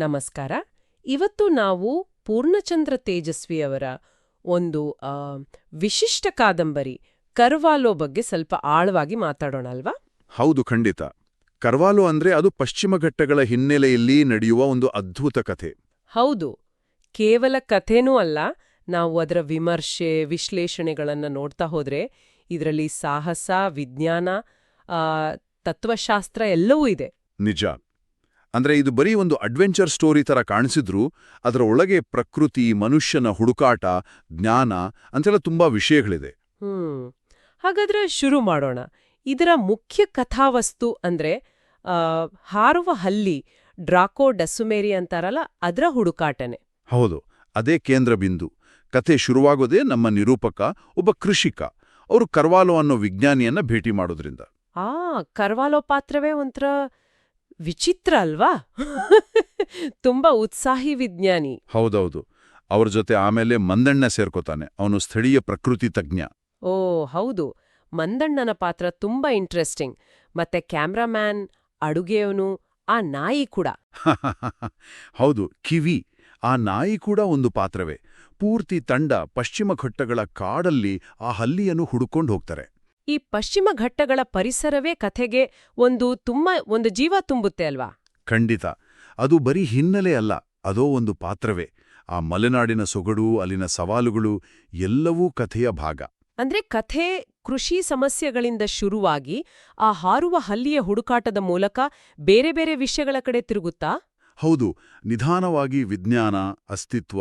ನಮಸ್ಕಾರ. ಇವತ್ತು ನಾವು ಪೂರ್ಣಚಂದ್ರ ತೇಜಸ್ವಿಯವರ ಒಂದು ವಿಶಿಷ್ಟ ಕಾದಂಬರಿ ಕರ್ವಾಲೋ ಬಗ್ಗೆ ಸ್ವಲ್ಪ ಆಳವಾಗಿ ಮಾತಾಡೋಣ ಅಲ್ವಾ? ಹೌದು ಖಂಡಿತ. ಕರ್ವಾಲೋ ಅಂದ್ರೆ ಅದು ಪಶ್ಚಿಮ ಘಟ್ಟಗಳ ಹಿನ್ನೆಲೆಯಲ್ಲಿ ನಡೆಯುವ ಒಂದು ಅದ್ಭುತ ಕಥೆ. ಹೌದು. ಕೇವಲ ಕಥೆನೂ ಅಲ್ಲ ನಾವು ಅದರ ವಿಮರ್ಶೆ ವಿಶ್ಲೇಷಣೆಗಳನ್ನ ನೋಡ್ತಾ ಹೋದ್ರೆ ಇದರಲ್ಲಿ ಸಾಹಸ ವಿಜ್ಞಾನ ತತ್ವಶಾಸ್ತ್ರ ಎಲ್ಲವೂ ಇದೆ. ನಿಜ. ಅಂದ್ರೆ ಇದು ಬರೀ ಒಂದು ಅಡ್ವೆಂಚರ್ ಸ್ಟೋರಿ ಥರ ಕಾಣಿಸಿದ್ರೂ ಅದರ ಒಳಗೆ ಪ್ರಕೃತಿ ಮನುಷ್ಯನ ಹುಡುಕಾಟ ಜ್ಞಾನ ಅಂತೆಲ್ಲ ತುಂಬಾ ವಿಷಯಗಳಿದೆ. ಹ್ಮ್. ಹಾಗಾದ್ರೆ ಶುರು ಮಾಡೋಣ. ಇದರ ಮುಖ್ಯ ಕಥಾವಸ್ತು ಅಂದ್ರೆ ಹಾರುವ ಹಲ್ಲಿ ಡ್ರಾಕೋ ಡಸುಮೇರಿ ಅಂತಾರಲ್ಲ ಅದರ ಹುಡುಕಾಟನೆ. ಹೌದು. ಅದೇ ಕೇಂದ್ರ ಬಿಂದು. ಕಥೆ ಶುರುವಾಗೋದೇ ನಮ್ಮ ನಿರೂಪಕ ಒಬ್ಬ ಕೃಷಿಕ. ಅವರು ಕರ್ವಾಲೋ ಅನ್ನೋ ವಿಜ್ಞಾನಿಯನ್ನ ಭೇಟಿ ಮಾಡೋದ್ರಿಂದ. ಆ ಕರ್ವಾಲೋ ಪಾತ್ರವೇ ಒಂಥರ ವಿಚಿತ್ರ ಅಲ್ವಾ? ತುಂಬಾ ಉತ್ಸಾಹಿ ವಿಜ್ಞಾನಿ. ಹೌದೌದು. ಅವ್ರ ಜೊತೆ ಆಮೇಲೆ ಮಂದಣ್ಣ ಸೇರ್ಕೋತಾನೆ. ಅವನು ಸ್ಥಳೀಯ ಪ್ರಕೃತಿ ತಜ್ಞ. ಓ ಹೌದು. ಮಂದಣ್ಣನ ಪಾತ್ರ ತುಂಬಾ ಇಂಟ್ರೆಸ್ಟಿಂಗ್. ಮತ್ತೆ ಕ್ಯಾಮ್ರಾಮ್ಯಾನ್ ಅಡುಗೆಯವನು ಆ ನಾಯಿ ಕೂಡ. ಹೌದು ಕಿವಿ. ಆ ನಾಯಿ ಕೂಡ ಒಂದು ಪಾತ್ರವೇ. ಪೂರ್ತಿ ತಂಡ ಪಶ್ಚಿಮ ಘಟ್ಟಗಳ ಕಾಡಲ್ಲಿ ಆ ಹಲ್ಲಿಯನ್ನು ಹುಡುಕೊಂಡು ಹೋಗ್ತಾರೆ. ಈ ಪಶ್ಚಿಮ ಘಟ್ಟಗಳ ಪರಿಸರವೇ ಕಥೆಗೆ ಒಂದು ತುಂಬಾ ಒಂದು ಜೀವ ತುಂಬುತ್ತೆ ಅಲ್ವಾ? ಖಂಡಿತ. ಅದು ಬರೀ ಹಿನ್ನೆಲೆ ಅಲ್ಲ ಅದೋ ಒಂದು ಪಾತ್ರವೇ. ಆ ಮಲೆನಾಡಿನ ಸೊಗಡು ಅಲ್ಲಿನ ಸವಾಲುಗಳು ಎಲ್ಲವೂ ಕಥೆಯ ಭಾಗ. ಅಂದ್ರೆ ಕಥೆ ಕೃಷಿ ಸಮಸ್ಯೆಗಳಿಂದ ಶುರುವಾಗಿ ಆ ಹಾರುವ ಹಲ್ಲಿಯ ಹುಡುಕಾಟದ ಮೂಲಕ ಬೇರೆ ಬೇರೆ ವಿಷಯಗಳ ಕಡೆ ತಿರುಗುತ್ತಾ? ಹೌದು. ನಿಧಾನವಾಗಿ ವಿಜ್ಞಾನ ಅಸ್ತಿತ್ವ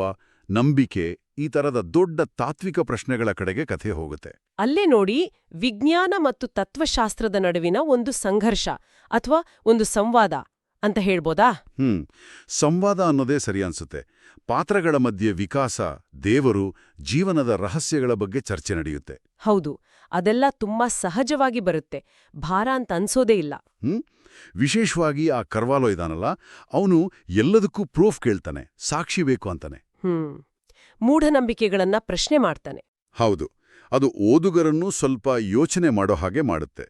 ನಂಬಿಕೆ ಈ ತರದ ದೊಡ್ಡ ತಾತ್ವಿಕ ಪ್ರಶ್ನೆಗಳ ಕಡೆಗೆ ಕಥೆ ಹೋಗುತ್ತೆ. ಅಲ್ಲೇ ನೋಡಿ ವಿಜ್ಞಾನ ಮತ್ತು ತತ್ವಶಾಸ್ತ್ರದ ನಡುವಿನ ಒಂದು ಸಂಘರ್ಷ ಅಥವಾ ಒಂದು ಸಂವಾದ ಅಂತ ಹೇಳ್ಬೋದಾ? ಹ್ಮ್. ಸಂವಾದ ಅನ್ನೋದೇ ಸರಿ ಅನ್ಸುತ್ತೆ. ಪಾತ್ರಗಳ ಮಧ್ಯೆ ವಿಕಾಸ ದೇವರು ಜೀವನದ ರಹಸ್ಯಗಳ ಬಗ್ಗೆ ಚರ್ಚೆ ನಡೆಯುತ್ತೆ. ಹೌದು. ಅದೆಲ್ಲ ತುಂಬಾ ಸಹಜವಾಗಿ ಬರುತ್ತೆ. ಭಾರ ಅಂತ ಅನ್ಸೋದೇ ಇಲ್ಲ. ಹ್ಮ್. ವಿಶೇಷವಾಗಿ ಆ ಕರ್ವಾಲೋ ಇದಾನಲ್ಲ ಅವನು ಎಲ್ಲದಕ್ಕೂ ಪ್ರೂಫ್ ಕೇಳ್ತಾನೆ ಸಾಕ್ಷಿ ಬೇಕು ಅಂತಾನೆ. ಹ್ಮ್. ಮೂಢನಂಬಿಕೆಗಳನ್ನ ಪ್ರಶ್ನೆ ಮಾಡ್ತಾನೆ. ಹೌದು. ಅದು ಓದುಗರನ್ನು ಸ್ವಲ್ಪ ಯೋಚನೆ ಮಾಡೋ ಹಾಗೆ ಮಾಡುತ್ತೆ.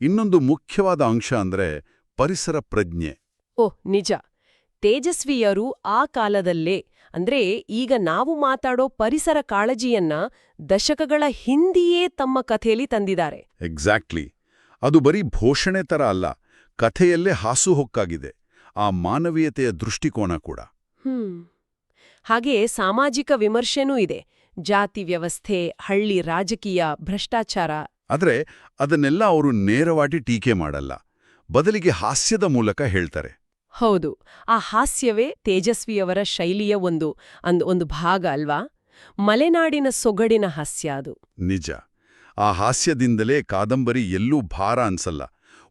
ಇನ್ನೊಂದು ಮುಖ್ಯವಾದ ಅಂಶ ಅಂದ್ರೆ ಪರಿಸರ ಪ್ರಜ್ಞೆ. ಓಹ್ ನಿಜ. ತೇಜಸ್ವಿಯರು ಆ ಕಾಲದಲ್ಲೇ ಅಂದ್ರೆ ಈಗ ನಾವು ಮಾತಾಡೋ ಪರಿಸರ ಕಾಳಜಿಯನ್ನ ದಶಕಗಳ ಹಿಂದಿಯೇ ತಮ್ಮ ಕಥೆಯಲ್ಲಿ ತಂದಿದ್ದಾರೆ. ಎಕ್ಸಾಕ್ಟ್ಲಿ ಅದು ಬರೀ ಭೋಷಣೆ ತರ ಅಲ್ಲ ಕಥೆಯಲ್ಲೇ ಹಾಸುಹೊಕ್ಕಾಗಿದೆ ಆ ಮಾನವೀಯತೆಯ ದೃಷ್ಟಿಕೋನ ಕೂಡ. ಹ್ಮ್. ಹಾಗೆ ಸಾಮಾಜಿಕ ವಿಮರ್ಶೆನೂ ಇದೆ. ಜಾತಿ ವ್ಯವಸ್ಥೆ ಹಳ್ಳಿ ರಾಜಕೀಯ ಭ್ರಷ್ಟಾಚಾರ. ಆದರೆ ಅದನ್ನೆಲ್ಲ ಅವರು ನೇರವಾಗಿ ಟೀಕೆ ಮಾಡಲ್ಲ. ಬದಲಿಗೆ ಹಾಸ್ಯದ ಮೂಲಕ ಹೇಳ್ತಾರೆ. ಹೌದು. ಆ ಹಾಸ್ಯವೇ ತೇಜಸ್ವಿಯವರ ಶೈಲಿಯ ಒಂದು ಅಂದ್ ಒಂದು ಭಾಗ ಅಲ್ವಾ? ಮಲೆನಾಡಿನ ಸೊಗಡಿನ ಹಾಸ್ಯ ಅದು. ನಿಜ. ಆ ಹಾಸ್ಯದಿಂದಲೇ ಕಾದಂಬರಿ ಎಲ್ಲೂ ಭಾರ ಅನ್ಸಲ್ಲ.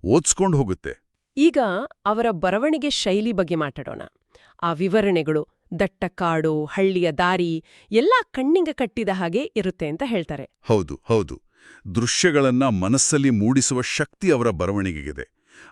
ಓದ್ಸ್ಕೊಂಡು ಹೋಗುತ್ತೆ. ಈಗ ಅವರ ಬರವಣಿಗೆ ಶೈಲಿ ಬಗ್ಗೆ ಮಾತಾಡೋಣ. ಆ ವಿವರಣೆಗಳು ದಟ್ಟ ಕಾಡು ಹಳ್ಳಿಯ ದಾರಿ ಎಲ್ಲ ಕಣ್ಣಿಂಗ ಕಟ್ಟಿದ ಹಾಗೆ ಇರುತ್ತೆ ಅಂತ ಹೇಳ್ತಾರೆ. ಹೌದು ಹೌದು. ದೃಶ್ಯಗಳನ್ನ ಮನಸ್ಸಲ್ಲಿ ಮೂಡಿಸುವ ಶಕ್ತಿ ಅವರ ಬರವಣಿಗೆಗಿದೆ.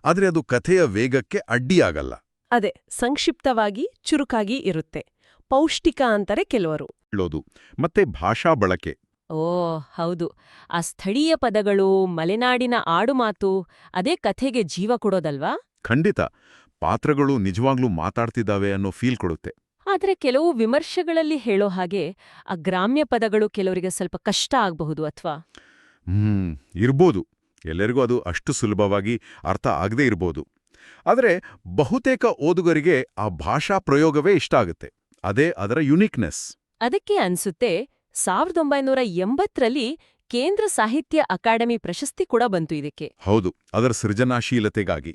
ಆದರೆ ಅದು ಕಥೆಯ ವೇಗಕ್ಕೆ ಅಡ್ಡಿಯಾಗಲ್ಲ. ಅದೇ ಸಂಕ್ಷಿಪ್ತವಾಗಿ ಚುರುಕಾಗಿ ಇರುತ್ತೆ. ಪೌಷ್ಟಿಕ ಅಂತಾರೆ ಕೆಲವರು. ಹೇಳೋದು. ಮತ್ತೆ ಭಾಷಾ ಬಳಕೆ. ಓ ಹೌದು. ಆ ಸ್ಥಳೀಯ ಪದಗಳು ಮಲೆನಾಡಿನ ಆಡುಮಾತು ಅದೇ ಕಥೆಗೆ ಜೀವ ಕೊಡೋದಲ್ವಾ? ಖಂಡಿತ. ಪಾತ್ರಗಳು ನಿಜವಾಗ್ಲೂ ಮಾತಾಡ್ತಿದ್ದಾವೆ ಅನ್ನೋ ಫೀಲ್ ಕೊಡುತ್ತೆ. ಆದ್ರೆ ಕೆಲವು ವಿಮರ್ಶೆಗಳಲ್ಲಿ ಹೇಳೋ ಹಾಗೆ ಆ ಗ್ರಾಮ್ಯ ಪದಗಳು ಕೆಲವರಿಗೆ ಸ್ವಲ್ಪ ಕಷ್ಟ ಆಗಬಹುದು ಅಥವಾ? ಹ್ಮ್ ಇರ್ಬೋದು. ಎಲ್ಲರಿಗೂ ಅದು ಅಷ್ಟು ಸುಲಭವಾಗಿ ಅರ್ಥ ಆಗದೇ ಇರ್ಬೋದು. ಆದರೆ ಬಹುತೇಕ ಓದುಗರಿಗೆ ಆ ಭಾಷಾ ಪ್ರಯೋಗವೇ ಇಷ್ಟ ಆಗುತ್ತೆ. ಅದೇ ಅದರ ಯುನಿಕ್ನೆಸ್ ಅದಕ್ಕೆ ಅನ್ಸುತ್ತೆ ಸಾವಿರದ ಒಂಬೈನೂರ ಎಂಬತ್ತರಲ್ಲಿ ಕೇಂದ್ರ ಸಾಹಿತ್ಯ ಅಕಾಡೆಮಿ ಪ್ರಶಸ್ತಿ ಕೂಡ ಬಂತು ಇದಕ್ಕೆ. ಹೌದು ಅದರ ಸೃಜನಾಶೀಲತೆಗಾಗಿ.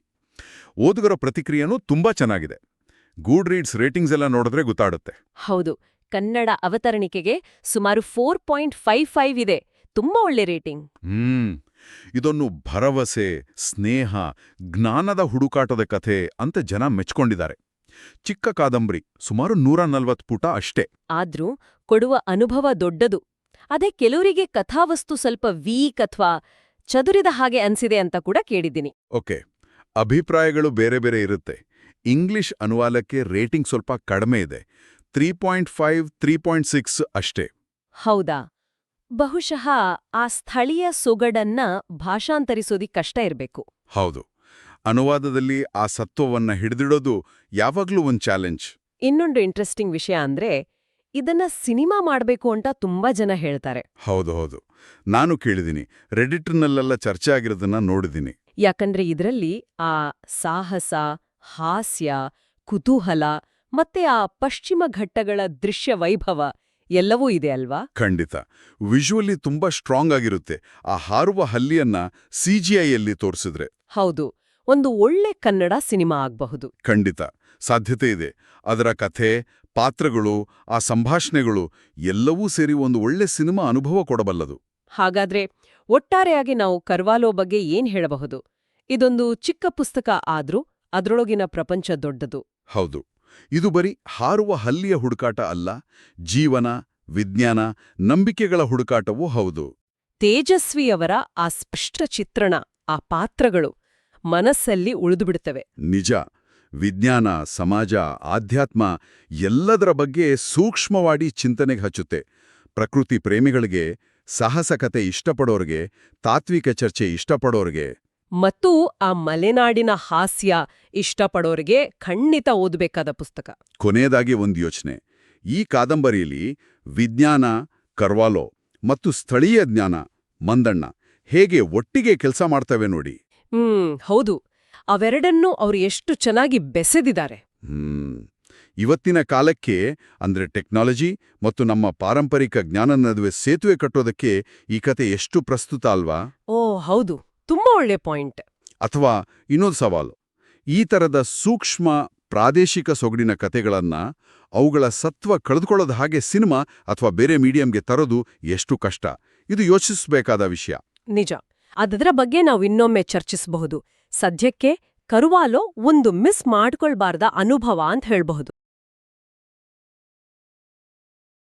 ಓದುಗರ ಪ್ರತಿಕ್ರಿಯೆನೂ ತುಂಬಾ ಚೆನ್ನಾಗಿದೆ. ಗೂಡ್ ರೀಡ್ಸ್ ರೇಟಿಂಗ್ಸ್ ಎಲ್ಲ ನೋಡಿದ್ರೆ ಗೊತ್ತಾಡುತ್ತೆ ಹೌದು ಕನ್ನಡ ಅವತರಣಿಕೆಗೆ ಸುಮಾರು ಫೋರ್ ಪಾಯಿಂಟ್ ಫೈವ್ ಫೈವ್ ಇದೆ. ತುಂಬಾ ಒಳ್ಳೆ ರೇಟಿಂಗ್ ಹ್ಮ್ ಇದೊಂದು ಭರವಸೆ ಸ್ನೇಹ ಜ್ಞಾನದ ಹುಡುಕಾಟದ ಕಥೆ ಅಂತ ಜನ ಮೆಚ್ಕೊಂಡಿದ್ದಾರೆ. ಚಿಕ್ಕ ಕಾದಂಬರಿ ಸುಮಾರು ನೂರ ನಲ್ವತ್ತು ಪುಟ ಅಷ್ಟೇ. ಆದ್ರೂ ಕೊಡುವ ಅನುಭವ ದೊಡ್ಡದು. ಅದೇ ಕೆಲವರಿಗೆ ಕಥಾವಸ್ತು ಸ್ವಲ್ಪ ವೀಕ್ ಅಥವಾ ಚದುರಿದ ಹಾಗೆ ಅನ್ಸಿದೆ ಅಂತ ಕೂಡ ಕೇಳಿದ್ದೀನಿ. ಓಕೆ ಅಭಿಪ್ರಾಯಗಳು ಬೇರೆ ಬೇರೆ ಇರುತ್ತೆ. ಇಂಗ್ಲಿಷ್ ಅನುವಾದಕ್ಕೆ ರೇಟಿಂಗ್ ಸ್ವಲ್ಪ ಕಡಿಮೆ ಇದೆ. Three point five three point six ಅಷ್ಟೇ. ಹೌದಾ? ಬಹುಶಃ ಆ ಸ್ಥಳೀಯ ಸೊಗಡನ್ನ ಭಾಷಾಂತರಿಸೋದಿ ಕಷ್ಟ ಇರಬೇಕು. ಹೌದು. ಅನುವಾದದಲ್ಲಿ ಆ ಸತ್ವವನ್ನ ಹಿಡಿದಿಡೋದು ಯಾವಾಗ್ಲೂ ಒಂದು ಚಾಲೆಂಜ್. ಇನ್ನೊಂದು ಇಂಟ್ರೆಸ್ಟಿಂಗ್ ವಿಷಯ ಅಂದ್ರೆ ಇದನ್ನ ಸಿನಿಮಾ ಮಾಡಬೇಕು ಅಂತ ತುಂಬಾ ಜನ ಹೇಳ್ತಾರೆ. ಹೌದು ಹೌದು. ನಾನು ಕೇಳಿದ್ದೀನಿ ರೆಡಿಟ್ನಲ್ಲೆಲ್ಲ ಚರ್ಚೆ ಆಗಿರೋದನ್ನ ನೋಡಿದ್ದೀನಿ ಯಾಕಂದ್ರೆ ಇದರಲ್ಲಿ ಆ ಸಾಹಸ ಹಾಸ್ಯ ಕುತೂಹಲ ಮತ್ತೆ ಆ ಪಶ್ಚಿಮ ಘಟ್ಟಗಳ ದೃಶ್ಯ ವೈಭವ ಎಲ್ಲವೂ ಇದೆ ಅಲ್ವಾ? ಖಂಡಿತ. ವಿಜುವಲಿ ತುಂಬಾ ಸ್ಟ್ರಾಂಗ್ ಆಗಿರುತ್ತೆ. ಆ ಹಾರುವ ಹಲ್ಲಿಯನ್ನ ಸಿಜಿಐಯಲ್ಲಿ ತೋರಿಸಿದ್ರೆ. ಹೌದು. ಒಂದು ಒಳ್ಳೆ ಕನ್ನಡ ಸಿನಿಮಾ ಆಗಬಹುದು. ಖಂಡಿತ. ಸಾಧ್ಯತೆ ಇದೆ. ಅದರ ಕಥೆ ಪಾತ್ರಗಳು ಆ ಸಂಭಾಷಣೆಗಳು ಎಲ್ಲವೂ ಸೇರಿ ಒಂದು ಒಳ್ಳೆ ಸಿನಿಮಾ ಅನುಭವ ಕೊಡಬಲ್ಲದು. ಹಾಗಾದ್ರೆ ಒಟ್ಟಾರೆಯಾಗಿ ನಾವು ಕರ್ವಾಲೋ ಬಗ್ಗೆ ಏನ್ ಹೇಳಬಹುದು? ಇದೊಂದು ಚಿಕ್ಕ ಪುಸ್ತಕ ಆದ್ರೂ? ಅದ್ರೊಳಗಿನ ಪ್ರಪಂಚ ದೊಡ್ಡದು. ಹೌದು. ಇದು ಬರೀ ಹಾರುವ ಹಲ್ಲಿಯ ಹುಡುಕಾಟ ಅಲ್ಲ ಜೀವನ ವಿಜ್ಞಾನ ನಂಬಿಕೆಗಳ ಹುಡುಕಾಟವೂ ಹೌದು. ತೇಜಸ್ವಿಯವರ ಆ ಸ್ಪಷ್ಟ ಚಿತ್ರಣ ಆ ಪಾತ್ರಗಳು ಮನಸ್ಸಲ್ಲಿ ಉಳಿದುಬಿಡುತ್ತವೆ ನಿಜ. ವಿಜ್ಞಾನ ಸಮಾಜ ಆಧ್ಯಾತ್ಮ ಎಲ್ಲದರ ಬಗ್ಗೆ ಸೂಕ್ಷ್ಮವಾಡಿ ಚಿಂತನೆಗೆ ಹಚ್ಚುತ್ತೆ. ಪ್ರಕೃತಿ ಪ್ರೇಮಿಗಳಿಗೆ ಸಾಹಸಕತೆ ಇಷ್ಟಪಡೋರಿಗೆ ಇಷ್ಟಪಡೋರ್ಗೆ ತಾತ್ವಿಕ ಚರ್ಚೆ ಇಷ್ಟಪಡೋರ್ಗೆ. ಮತ್ತು ಆ ಮಲೆನಾಡಿನ ಹಾಸ್ಯ ಇಷ್ಟಪಡೋರಿಗೆ ಖಂಡಿತ ಓದಬೇಕಾದ ಪುಸ್ತಕ. ಕೊನೆಯದಾಗಿ ಒಂದು ಯೋಚನೆ. ಈ ಕಾದಂಬರಿಯಲ್ಲಿ ವಿಜ್ಞಾನ ಕರ್ವಾಲೋ ಮತ್ತು ಸ್ಥಳೀಯ ಜ್ಞಾನ ಮಂದಣ್ಣ ಹೇಗೆ ಒಟ್ಟಿಗೆ ಕೆಲಸ ಮಾಡ್ತವೆ ನೋಡಿ. ಹ್ಮ್ ಹೌದು. ಅವೆರಡನ್ನೂ ಅವರು ಎಷ್ಟು ಚೆನ್ನಾಗಿ ಬೆಸೆದಿದ್ದಾರೆ. ಹ್ಮ್. ಇವತ್ತಿನ ಕಾಲಕ್ಕೆ ಅಂದ್ರೆ ಟೆಕ್ನಾಲಜಿ ಮತ್ತು ನಮ್ಮ ಪಾರಂಪರಿಕ ಜ್ಞಾನ ನಡುವೆ ಸೇತುವೆ ಕಟ್ಟೋದಕ್ಕೆ ಈ ಕತೆ ಎಷ್ಟು ಪ್ರಸ್ತುತ ಅಲ್ವಾ? ಓ ಹೌದು. ತುಂಬಾ ಒಳ್ಳೆ ಪಾಯಿಂಟ್. ಅಥವಾ ಇನ್ನೊಂದು ಸವಾಲು. ಈ ತರದ ಸೂಕ್ಷ್ಮ ಪ್ರಾದೇಶಿಕ ಸೊಗಡಿನ ಕತೆಗಳನ್ನ ಅವುಗಳ ಸತ್ವ ಕಳೆದುಕೊಳ್ಳೋದು ಹಾಗೆ ಸಿನಿಮಾ ಅಥವಾ ಬೇರೆ ಮೀಡಿಯಂಗೆ ತರೋದು ಎಷ್ಟು ಕಷ್ಟ. ಇದು ಯೋಚಿಸಬೇಕಾದ ವಿಷಯ. ನಿಜ. ಅದರ ಬಗ್ಗೆ ನಾವು ಇನ್ನೊಮ್ಮೆ ಚರ್ಚಿಸಬಹುದು. ಸದ್ಯಕ್ಕೆ ಕರುವಾಲೋ ಒಂದು ಮಿಸ್ ಮಾಡ್ಕೊಳ್ಬಾರ್ದ ಅನುಭವ ಅಂತ ಹೇಳ್ಬಹುದು.